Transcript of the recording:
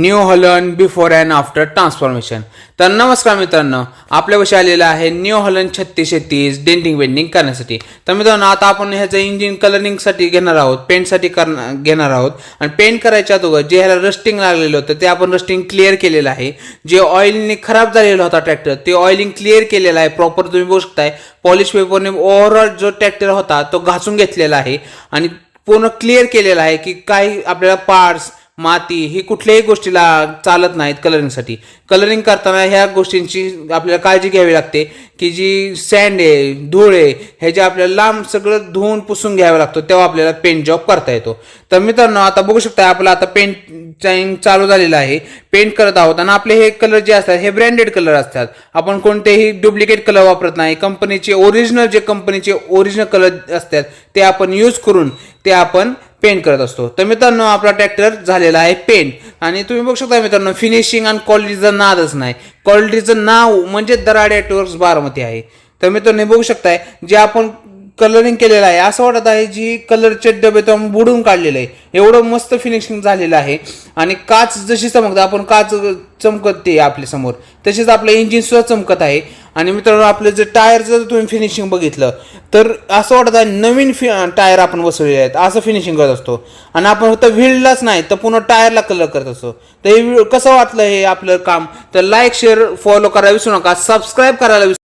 New Holland before and after transformation. तर नमस्कार मित्रांनो आपल्यापाशी आलेलं आहे न्यू हॉलन छत्तीसशे तीस डेंटिंग वेंडिंग करण्यासाठी. तर मित्रांनो आता आपण ह्याचं इंजिन कलरिंगसाठी घेणार आहोत पेंटसाठी करणार घेणार आहोत. आणि पेंट करायच्या अगोदर जे ह्याला रस्टिंग लागलेलं होतं ते आपण रस्टिंग क्लिअर केलेलं आहे. जे ऑइलने खराब झालेला होता ट्रॅक्टर ते ऑइलिंग क्लिअर केलेलं आहे. प्रॉपर तुम्ही बघू शकताय पॉलिश पेपरने ओव्हरऑल जो ट्रॅक्टर होता तो घासून घेतलेला आहे. आणि पूर्ण क्लिअर केलेला आहे की काही आपल्याला पार्ट्स माती ही कुठल्याही गोष्टीला चालत नाहीत कलरिंगसाठी कलरिंग करताना ह्या गोष्टींची आपल्याला काळजी घ्यावी लागते की जी सँड आहे धूळ आहे ह्याच्या आपल्याला लांब सगळं धुवून पुसून घ्यावं लागतो तेव्हा आपल्याला पेंट जॉब करता येतो. तर मित्रांनो आता बघू शकता आपलं आता पेंट चालू झालेलं आहे. पेंट करत आहोत आणि आपले हे कलर जे असतात हे ब्रँडेड कलर असतात. आपण कोणतेही डुप्लिकेट कलर वापरत नाही. कंपनीचे ओरिजिनल जे कंपनीचे ओरिजिनल कलर असतात ते आपण यूज करून ते आपण पेंट करत असतो. तर मित्रांनो आपला ट्रॅक्टर झालेला आहे पेंट आणि तुम्ही बघू शकता मित्रांनो फिनिशिंग आणि क्वालिटीचं नादच नाही. क्वालिटीचं नाव म्हणजे दराड ॲटवर्क्स बारामती आहे. तर मित्रांनो बघू शकताय जे आपण कलरिंग केलेलं आहे असं वाटत आहे जी कलरचे डबे तो बुडून काढलेले आहे. एवढं मस्त फिनिशिंग झालेलं आहे. आणि काच जशी चमकतं आपण काच चमकते आपल्यासमोर. तसेच आपलं इंजिन सुद्धा चमकत आहे. आणि मित्रांनो आपलं जर टायरचं जर तुम्ही फिनिशिंग बघितलं तर असं वाटत आहे नवीन फि टायर आपण बसवलेले आहेत. असं फिनिशिंग करत असतो. आणि आपण फक्त व्हीललाच नाही तर पुन्हा टायरला कलर करत असतो. तर हे कसं वाटलं हे आपलं काम? तर लाईक शेअर फॉलो करायला विसरू नका. सबस्क्राईब करायला विसरू